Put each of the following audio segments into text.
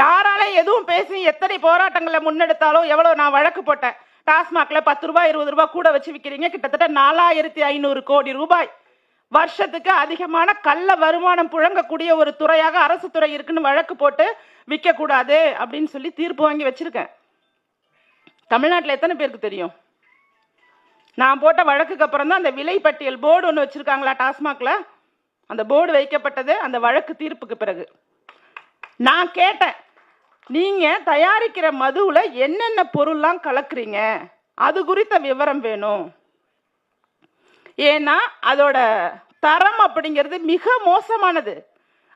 யாரால எதுவும் பேசி எத்தனை போராட்டங்களை முன்னெடுத்தாலும் எவ்வளவு நான் வழக்கு போட்டேன். டாஸ்மாக்ல பத்து ரூபாய் இருபது ரூபாய் கூட வச்சு விற்கிறீங்க கிட்டத்தட்ட நாலாயிரத்தி ஐநூறு கோடி ரூபாய். வருஷத்துக்கு அதிகமான கள்ள வருமானம் புழங்கக்கூடிய ஒரு துறையாக அரசு துறை இருக்குன்னு வழக்கு போட்டு விற்க கூடாது அப்படின்னு சொல்லி தீர்ப்பு வாங்கி வச்சிருக்கேன். தமிழ்நாட்டில் எத்தனை பேருக்கு தெரியும்? நான் போட்ட வழக்குக்கு அப்புறம் தான் அந்த விலை பட்டியல் போர்டு ஒன்று வச்சிருக்காங்களா டாஸ்மாக்ல? அந்த போர்டு வைக்கப்பட்டது அந்த வழக்கு தீர்ப்புக்கு பிறகு. நான் கேட்டேன். நீங்கள் தயாரிக்கிற மதுவில் என்னென்ன பொருள்லாம் கலக்குறீங்க? அது குறித்த விவரம் வேணும். ஏன்னா அதோட தரம் அப்படிங்கிறது மிக மோசமானது.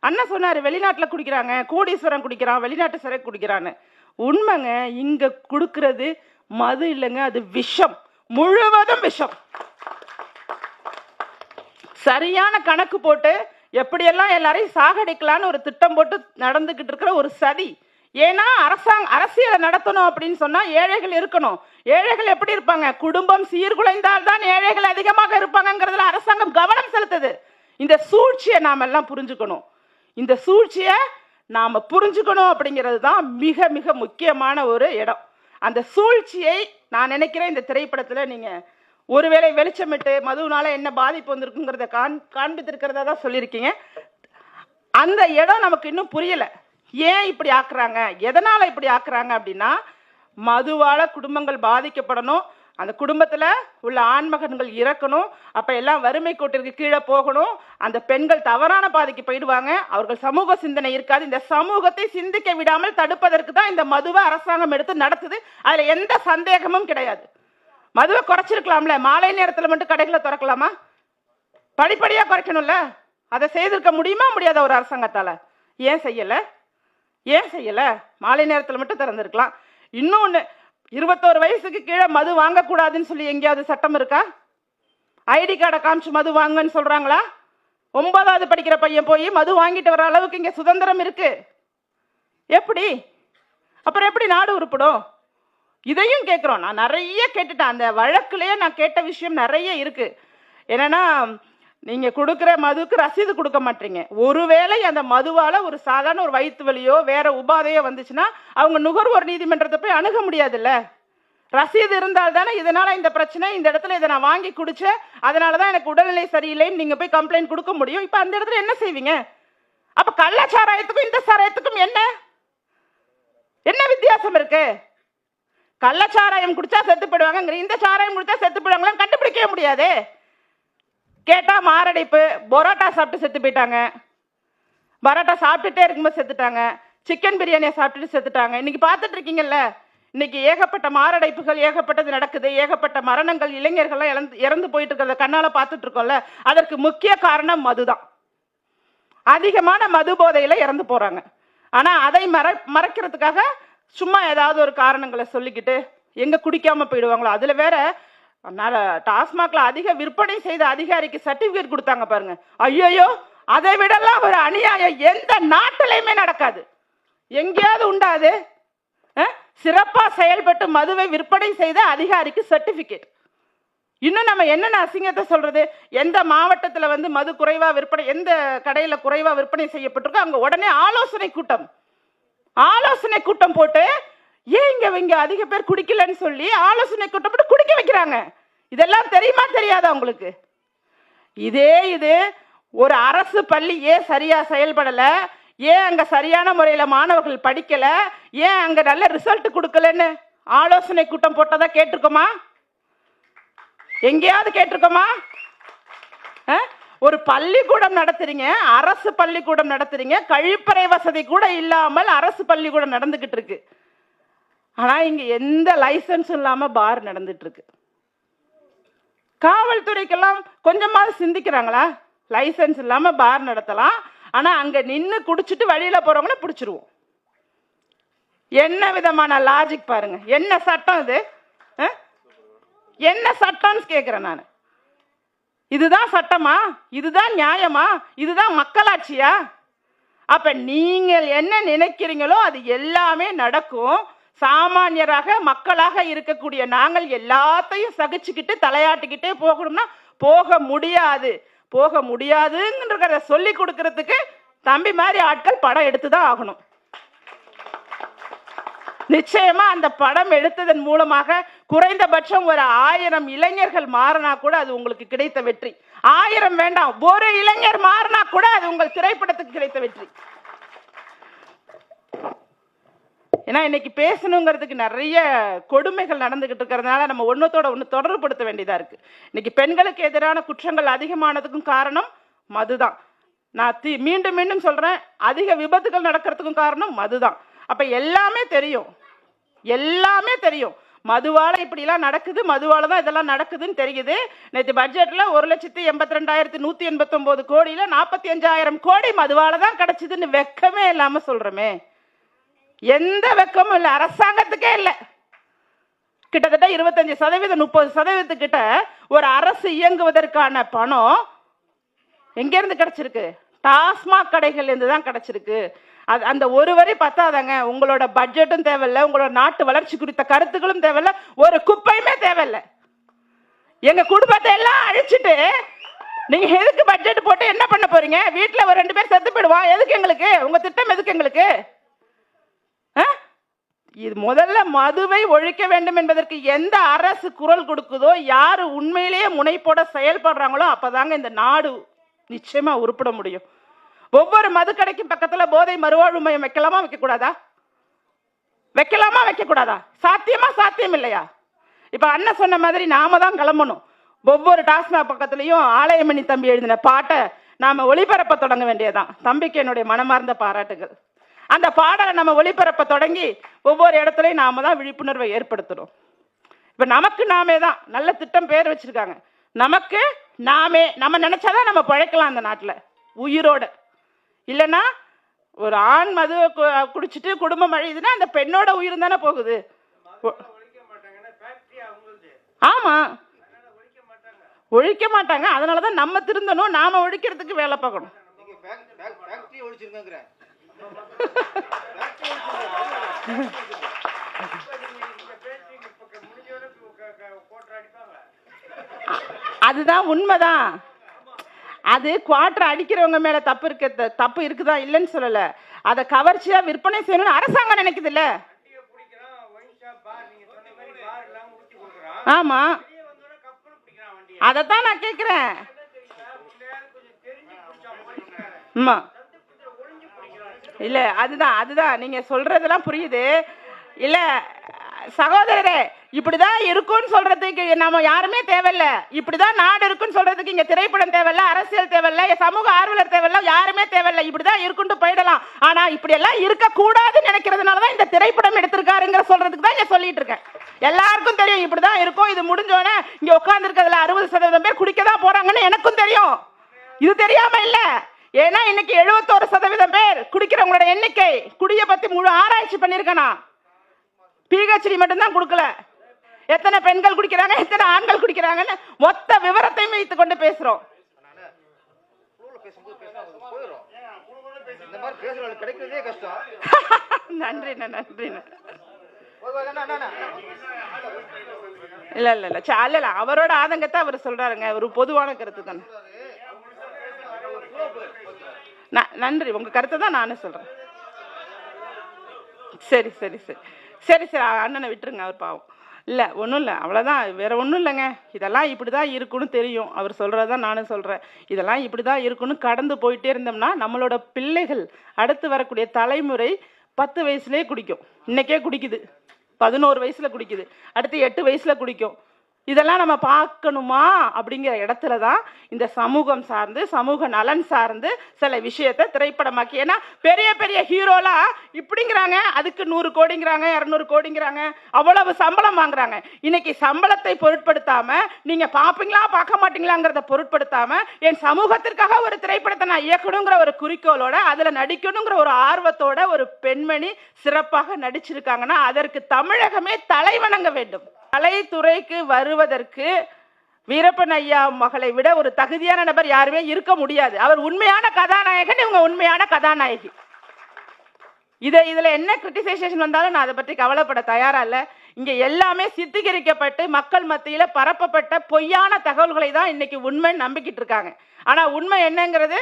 அண்ணன் சொன்னார் வெளிநாட்டில் குடிக்கிறாங்க கோடீஸ்வரம் குடிக்கிறான் வெளிநாட்டு சிறை குடிக்கிறான்னு. உண்மைங்க இங்கே கொடுக்கறது மது இல்லைங்க அது விஷம். முழுவதும் விஷம். சரியான கணக்கு போட்டு எப்படியெல்லாம் எல்லாரையும் சாகடிக்கலான்னு ஒரு திட்டம் போட்டு நடந்துக்கிட்டு இருக்கிற ஒரு சதி. ஏன்னா அரசாங்க அரசியலை நடத்தணும் அப்படின்னு சொன்னா ஏழைகள் இருக்கணும். ஏழைகள் எப்படி இருப்பாங்க? குடும்பம் சீர்குலைந்தால் தான் ஏழைகள் அதிகமாக இருப்பாங்கங்கிறதுல அரசாங்கம் கவனம் செலுத்துது. இந்த சூழ்ச்சியை நாம எல்லாம் புரிஞ்சுக்கணும். இந்த சூழ்ச்சியை நாம புரிஞ்சுக்கணும் அப்படிங்கிறது தான் மிக மிக முக்கியமான ஒரு இடம். அந்த சூழ்ச்சியை நான் நினைக்கிறேன் இந்த திரைப்படத்துல நீங்க ஒருவேளை வெளிச்சமிட்டு மதுவுனால என்ன பாதிப்பு வந்திருக்குங்கிறத காண் காண்பித்திருக்கிறதா தான் சொல்லியிருக்கீங்க. அந்த இடம் நமக்கு இன்னும் புரியலை. ஏன் இப்படி ஆக்குறாங்க? எதனால இப்படி ஆக்குறாங்க அப்படின்னா மதுவால குடும்பங்கள் பாதிக்கப்படணும். அந்த குடும்பத்துல உள்ள ஆண்மகன்கள் இறக்கணும். அப்ப எல்லாம் வறுமை கோட்டிற்கு கீழே போகணும். அந்த பெண்கள் தவறான பாதைக்கு போயிடுவாங்க. அவர்கள் சமூக சிந்தனை இருக்காது. இந்த சமூகத்தை சிந்திக்க விடாமல் தடுப்பதற்கு தான் இந்த மதுவை அரசாங்கம் எடுத்து நடத்துது. அதுல எந்த சந்தேகமும் கிடையாது. மதுவை குறைச்சிருக்கலாம்ல? மாலை நேரத்துல மட்டும் கடைகளை திறக்கலாமா? படிப்படியா குறைக்கணும்ல? அதை செய்திருக்க முடியுமா? முடியாத ஒரு அரசாங்கத்தால. ஏன் செய்யலை? ஏன் செய்யலை? மாலை நேரத்தில் மட்டும் திறந்துருக்கலாம். இன்னொன்று இருபத்தோரு வயசுக்கு கீழே மது வாங்கக்கூடாதுன்னு சொல்லி எங்கேயாவது சட்டம் இருக்கா? ஐடி கார்டை காமிச்சு மது வாங்கன்னு சொல்கிறாங்களா ஒன்பதாவது படிக்கிற பையன் போய் மது வாங்கிட்டு வர அளவுக்கு இங்கே சுதந்திரம் இருக்கு. எப்படி? அப்புறம் எப்படி நாடு உருப்படும்? இதையும் கேட்குறோம் நான் நிறைய கேட்டுட்டேன். அந்த வழக்குலேயே நான் கேட்ட விஷயம் நிறைய இருக்குது என்னென்னா நீங்க கொடுக்குற மதுக்கு ரசீது கொடுக்க மாட்டீங்க. ஒருவேளை அந்த மதுவால ஒரு சாதாரண ஒரு வயிற்று வலியோ வேற உபாதையோ வந்துச்சுன்னா அவங்க நுகர்வோர் நீதிமன்றத்தை போய் அணுக முடியாதுல்ல? ரசீது இருந்தால் தானே இதனால இந்த பிரச்சனை இந்த இடத்துல இதை நான் வாங்கி குடிச்சேன் அதனால தான் எனக்கு உடல்நிலை சரியில்லைன்னு நீங்க போய் கம்ப்ளைண்ட் கொடுக்க முடியும். இப்போ அந்த இடத்துல என்ன செய்வீங்க? அப்ப கள்ள சாராயத்துக்கும் இந்த சாராயத்துக்கும் என்ன? என்ன வித்தியாசம் இருக்கு? கள்ளச்சாராயம் குடிச்சா செத்து போயிடுவாங்க இந்த சாராயம் குடிச்சா செத்து போயிடுவாங்களான்னு கண்டுபிடிக்கவே முடியாது. கேட்டால் மாரடைப்பு பரோட்டா சாப்பிட்டு செத்து போயிட்டாங்க. பரோட்டா சாப்பிட்டுட்டே இருக்கும்போது செத்துட்டாங்க. சிக்கன் பிரியாணியை சாப்பிட்டுட்டு செத்துட்டாங்க. இன்னைக்கு பார்த்துட்டு இருக்கீங்கல்ல? இன்னைக்கு ஏகப்பட்ட மாரடைப்புகள் ஏகப்பட்டது நடக்குது. ஏகப்பட்ட மரணங்கள் இளைஞர்கள்லாம் இறந்து இறந்து போயிட்டு இருக்கிறத கண்ணால் பார்த்துட்டு இருக்கோம்ல? அதற்கு முக்கிய காரணம் மதுதான். அதிகமான மது போதையில் இறந்து போகிறாங்க ஆனால் அதை மற மறைக்கிறதுக்காக சும்மா ஏதாவது ஒரு காரணங்களை சொல்லிக்கிட்டு எங்கே குடிக்காமல் போயிடுவாங்களோ? அதில் வேற அதனால டாஸ்மாக்ல அதிக விற்பனை செய்த அதிகாரிக்கு சர்டிபிகேட் கொடுத்தாங்க பாருங்க. ஐயோ அதை விடலாம் ஒரு அநியாயம். எந்த நாட்டிலையுமே நடக்காது. எங்கேயாவது உண்டாது. சிறப்பா செயல்பட்டு மதுவை விற்பனை செய்த அதிகாரிக்கு சர்டிபிகேட். இன்னும் நம்ம என்னென்ன அசிங்கத்தை சொல்றது? எந்த மாவட்டத்துல வந்து மது குறைவா விற்பனை எந்த கடையில குறைவா விற்பனை செய்யப்பட்டிருக்கோ அங்க உடனே ஆலோசனை கூட்டம். ஆலோசனை கூட்டம் போட்டு ஏன் இங்க இங்க அதிக பேர் குடிக்கலன்னு சொல்லி ஆலோசனை கூட்டம் போட்டு குடிக்க வைக்கிறாங்க இதெல்லாம் தெரியுமா தெரியாதா உங்களுக்கு? இதே இது ஒரு அரசு பள்ளி ஏன் சரியா செயல்படல? ஏன் அங்க சரியான முறையில மாணவர்கள் படிக்கல? ஏன் அங்க நல்ல ரிசல்ட் கொடுக்கலன்னு ஆலோசனை கூட்டம் போட்டதா கேட்டிருக்கோமா? எங்கேயாவது கேட்டிருக்கோமா? ஒரு பள்ளிக்கூடம் நடத்துறீங்க அரசு பள்ளிக்கூடம் நடத்துறீங்க கழிப்பறை வசதி கூட இல்லாமல் அரசு பள்ளிக்கூடம் நடந்துகிட்டு இருக்கு. ஆனா இங்க எந்த லைசன்ஸும் இல்லாம பார் நடந்துட்டு இருக்கு. காவல்துறைக்கெல்லாம் கொஞ்சமாவது சிந்திக்கிறாங்களா? லைசன்ஸ் இல்லாமல் பார் நடத்தலாம். ஆனால் அங்கே நின்று குடிச்சிட்டு வழியில் போகிறவங்கள பிடிச்சிருவோம். என்ன விதமான லாஜிக் பாருங்க. என்ன சட்டம் இது? என்ன சட்டம்னு கேட்குறேன் நான். இதுதான் சட்டமா? இதுதான் நியாயமா? இதுதான் மக்களாட்சியா? அப்ப நீங்கள் என்ன நினைக்கிறீங்களோ அது எல்லாமே நடக்கும். சாமானியராக மக்களாக இருக்கக்கூடிய நாங்கள் எல்லாத்தையும் சகிச்சுக்கிட்டு தலையாட்டிக்கிட்டே போகணும்னா போக முடியாது. போக முடியாதுங்கிறத சொல்லி கொடுக்கறதுக்கு தம்பி மாதிரி ஆட்கள் படம் எடுத்து தான் ஆகணும். நிச்சயமா அந்த படம் எடுத்ததன் மூலமாக குறைந்தபட்சம் ஒரு ஆயிரம் இளைஞர்கள் மாறினா கூட அது உங்களுக்கு கிடைத்த வெற்றி. ஆயிரம் வேண்டாம் ஒரு இளைஞர் மாறினா கூட அது உங்கள் திரைப்படத்துக்கு கிடைத்த வெற்றி. ஏன்னா இன்னைக்கு பேசணுங்கிறதுக்கு நிறைய கொடுமைகள் நடந்துகிட்டு இருக்கிறதுனால நம்ம ஒன்றத்தோட ஒன்று தொடர்புபடுத்த வேண்டியதாக இருக்குது இன்னைக்கு பெண்களுக்கு எதிரான குற்றங்கள் அதிகமானதுக்கும் காரணம் மதுதான். நான் தி மீண்டும் மீண்டும் சொல்கிறேன் அதிக விபத்துகள் நடக்கிறதுக்கும் காரணம் மதுதான். அப்போ எல்லாமே தெரியும். எல்லாமே தெரியும். மதுவால இப்படிலாம் நடக்குது மதுவால தான் இதெல்லாம் நடக்குதுன்னு தெரியுது. நேற்று பட்ஜெட்டில் ஒரு லட்சத்தி எண்பத்தி ரெண்டாயிரத்தி நூத்தி எண்பத்தி ஒன்பது கோடியில நாற்பத்தி அஞ்சாயிரம் கோடி மதுவால தான் கிடச்சிதுன்னு வெக்கமே இல்லாம சொல்கிறோமே எந்த வெக்கமும் இல்லை. அரசாங்கத்துக்கே இல்லை. கிட்டத்தட்ட இருபத்தஞ்சு சதவீதம் முப்பது சதவீதத்துக்கிட்ட ஒரு அரசு இயங்குவதற்கான பணம் எங்கேருந்து கிடைச்சிருக்கு? டாஸ்மாக் கடைகள்லேருந்து தான் கிடைச்சிருக்கு. அது அந்த ஒரு வரி பத்தாதாங்க. உங்களோட பட்ஜெட்டும் தேவையில்ல. உங்களோட நாட்டு வளர்ச்சி குறித்த கருத்துக்களும் தேவையில்ல. ஒரு குப்பையுமே தேவையில்ல. எங்க குடும்பத்தை எல்லாம் அழிச்சிட்டு நீங்க எதுக்கு பட்ஜெட் போட்டு என்ன பண்ண போறீங்க? வீட்டில் ஒரு ரெண்டு பேர் செத்து போயிடுவான் எதுக்கு எங்களுக்கு? உங்க திட்டம் எதுக்கு எங்களுக்கு? இது முதல்ல மதுவை ஒழிக்க வேண்டும் என்பதற்கு எந்த அரசு குரல் கொடுக்குதோ யாரு உண்மையிலேயே முனைப்போட செயல்படுறாங்களோ அப்பதாங்க இந்த நாடு நிச்சயமா உருப்பிட முடியும். ஒவ்வொரு மது கடைக்கும் பக்கத்துல போதை மறுவாழ்வு மையம் வைக்கலாமா வைக்க கூடாதா வைக்கலாமா வைக்க கூடாதா சாத்தியமா சாத்தியம் இல்லையா? இப்ப அண்ணன் சொன்ன மாதிரி நாம தான் கிளம்பணும். ஒவ்வொரு டாஸ்மாக் பக்கத்துலயும் ஆலயமணி தம்பி எழுதின பாட்டை நாம ஒளிபரப்ப தொடங்க வேண்டியதுதான். தம்பிக்கு என்னுடைய மனமார்ந்த பாராட்டுகள். அந்த பாடலை நம்ம ஒளிபரப்ப தொடங்கி ஒவ்வொரு இடத்துலயும் நாம தான் விழிப்புணர்வை ஏற்படுத்தணும் இப்ப நமக்கு நாமே தான் நல்ல திட்டம் பேர் வச்சிருக்காங்க. நமக்கு நாமே நம்ம நினைச்சாதான் நம்ம பிழைக்கலாம் அந்த நாட்டுல உயிரோட. இல்லைன்னா ஒரு ஆண் மது குடிச்சிட்டு குடும்பம் அழியுதுன்னா அந்த பெண்ணோட உயிர் தானே போகுது. ஒ- ஆமா. ஒழிக்க மாட்டாங்க. அதனாலதான் நம்ம திருந்தணும் நாம ஒழிக்கிறதுக்கு வேலை பார்க்கணும். அதுதான் உண்மைதான். அது குவார்டர் அடிக்கிறவங்க மேல தப்பு இருக்க தப்பு இருக்குதா இல்லைன்னு சொல்லல. அதை கவர்ச்சியா விற்பனை செய்யணும்னு அரசாங்கம் நினைக்குது இல்ல? ஆமா. அதைத்தான் நான் கேக்குறேன். ஆமா. இல்லை அதுதான் அதுதான். நீங்கள் சொல்கிறதெல்லாம் புரியுது. இல்லை சகோதரரே இப்படிதான் இருக்கும்னு சொல்றதுக்கு நம்ம யாருமே தேவையில்ல. இப்படிதான் நாடு இருக்குன்னு சொல்றதுக்கு இங்க திரைப்படம் தேவையில்ல அரசியல் தேவையில்ல சமூக ஆர்வலர் தேவையில்ல யாருமே தேவையில்ல. இப்படிதான் இருக்குன்ட்டு போயிடலாம். ஆனா இப்படி எல்லாம் இருக்க கூடாதுன்னு நினைக்கிறதுனாலதான் இந்த திரைப்படம் எடுத்திருக்காருங்கிற சொல்றதுக்கு தான் இங்க சொல்லிட்டு இருக்கேன். எல்லாருக்கும் தெரியும் இப்படிதான் இருக்கும். இது முடிஞ்சோடனே இங்க உட்கார்ந்து இருக்கிறதுல அறுபது சதவீதம் பேர் குடிக்க தான் போறாங்கன்னு எனக்கும் தெரியும். இது தெரியாம இல்லை. ஏன்னா இன்னைக்கு எழுபத்தோரு சதவீதம் பேர் குடிக்கிறவங்களோட எண்ணிக்கை குடிய பத்தி முழு ஆராய்ச்சி பண்ணிருக்கனா பிஹெச்டி மட்டும்தான் கொடுக்கல. எத்தனை பெண்கள் குடிக்கிறாங்க எத்தனை ஆண்கள் குடிக்கிறாங்கன்னு மொத்த விவரத்தையும் வைத்து கொண்டு பேசுறோம். நன்றி நன்றி இல்ல இல்ல இல்ல இல்ல அவரோட ஆதங்கத்தை அவர் சொல்றாருங்க. ஒரு பொதுவான கருத்து தானே நன்றி. உங்க கருத்தை தான் நானும் சொல்றேன். சரி சரி சரி. சரி சரி. அண்ணனை விட்டுருங்க அவர் பாவம். இல்லை ஒன்றும் இல்லை. அவ்வளோதான் வேற ஒன்றும் இல்லைங்க. இதெல்லாம் இப்படி தான் இருக்குன்னு தெரியும். அவர் சொல்கிறது தான் நானும் சொல்கிறேன் இதெல்லாம் இப்படி தான் இருக்குன்னு கடந்து போயிட்டே இருந்தோம்னா நம்மளோட பிள்ளைகள் அடுத்து வரக்கூடிய தலைமுறை பத்து வயசுலேயே குடிக்கும். இன்றைக்கே குடிக்குது. பதினோரு வயசில் குடிக்குது. அடுத்து எட்டு வயசில் குடிக்கும். இதெல்லாம் நம்ம பார்க்கணுமா? அப்படிங்கிற இடத்துல தான் இந்த சமூகம் சார்ந்து சமூக நலன் சார்ந்து சில விஷயத்தை திரைப்படமாக்கி. ஏன்னா பெரிய பெரிய ஹீரோலாம் இப்படிங்கிறாங்க. அதுக்கு நூறு கோடிங்கிறாங்க இரநூறு கோடிங்கிறாங்க. அவ்வளவு சம்பளம் வாங்குறாங்க. இன்னைக்கு சம்பளத்தை பொருட்படுத்தாம நீங்க பார்ப்பீங்களா பார்க்க மாட்டீங்களாங்கிறத பொருட்படுத்தாம என் சமூகத்திற்காக ஒரு திரைப்படத்தை நான் இயக்கணுங்கிற ஒரு குறிக்கோளோட அதுல நடிக்கணுங்கிற ஒரு ஆர்வத்தோட ஒரு பெண்மணி சிறப்பாக நடிச்சிருக்காங்கன்னா அதற்கு தமிழகமே தலைவணங்க வேண்டும். கலைத்துறைக்கு வருவதற்கு வீரப்பன் ஐயா மகளை விட ஒரு தகுதியான நபர் யாருமே இருக்க முடியாது. அவர் உண்மையான கதாநாயகன் இவங்க உண்மையான கதாநாயகி. இதை இதுல என்ன கிரிட்டிசைசேஷன் வந்தாலும் நான் அதை பற்றி கவலைப்பட தயாரா இல்ல. இங்க எல்லாமே சித்திகரிக்கப்பட்டு மக்கள் மத்தியில பரப்பப்பட்ட பொய்யான தகவல்களை தான் இன்னைக்கு உண்மை நம்பிக்கிட்டு இருக்காங்க. ஆனா உண்மை என்னங்கிறது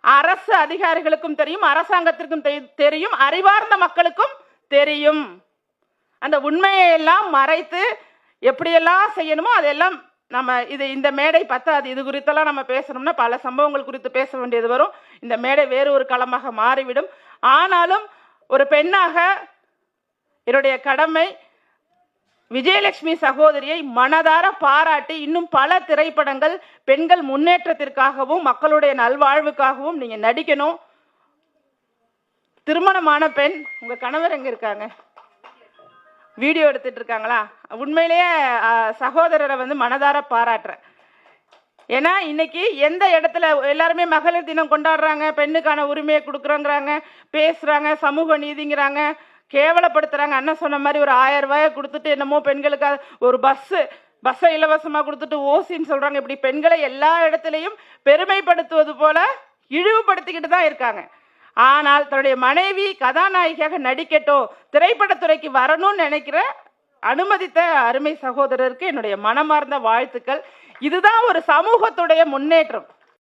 அரசு அதிகாரிகளுக்கும் தெரியும் அரசாங்கத்திற்கும் தெரி- தெரியும் அறிவார்ந்த மக்களுக்கும் தெரியும். அந்த உண்மையை எல்லாம் மறைத்து எப்படியெல்லாம் செய்யணுமோ அதெல்லாம் நம்ம இது இந்த மேடை பத்தாது. இது குறித்தெல்லாம் நம்ம பேசணும்னா பல சம்பவங்கள் குறித்து பேச வேண்டியது வரும். இந்த மேடை வேறு ஒரு களமாக மாறிவிடும். ஆனாலும் ஒரு பெண்ணாக என்னுடைய கடமை விஜயலட்சுமி சகோதரியை மனதார பாராட்டி இன்னும் பல திரைப்படங்கள் பெண்கள் முன்னேற்றத்திற்காகவும் மக்களுடைய நல்வாழ்வுக்காகவும் நீங்க நடிக்கணும். திருமணமான பெண் உங்க கணவர் எங்க இருக்காங்க? வீடியோ எடுத்துட்டு இருக்காங்களா? உண்மையிலேயே சகோதரரை வந்து மனதார பாராட்டுறேன். ஏன்னா இன்னைக்கு எந்த இடத்துல எல்லாருமே மகளிர் தினம் கொண்டாடுறாங்க பெண்ணுக்கான உரிமையை கொடுக்குறோங்கிறாங்க பேசுகிறாங்க சமூக நீதிங்கிறாங்க கேவலப்படுத்துகிறாங்க அண்ணன் சொன்ன மாதிரி ஒரு ஆயிரம் ரூபாயை கொடுத்துட்டு என்னமோ பெண்களுக்கு ஒரு பஸ்ஸு பஸ்ஸை இலவசமாக கொடுத்துட்டு ஓசின்னு சொல்கிறாங்க இப்படி பெண்களை எல்லா இடத்துலையும் பெருமைப்படுத்துவது போல இழிவுபடுத்திக்கிட்டு தான் இருக்காங்க. ஆனால் தன்னுடைய மனைவி கதாநாயகியாக நடிக்கட்டும் திரைப்படத்துறைக்கு வரணும்னு நினைக்கிற அனுமதித்த அருமை சகோதரருக்கு என்னுடைய மனமார்ந்த வாழ்த்துக்கள். இதுதான் ஒரு சமூகத்துடைய முன்னேற்றம்.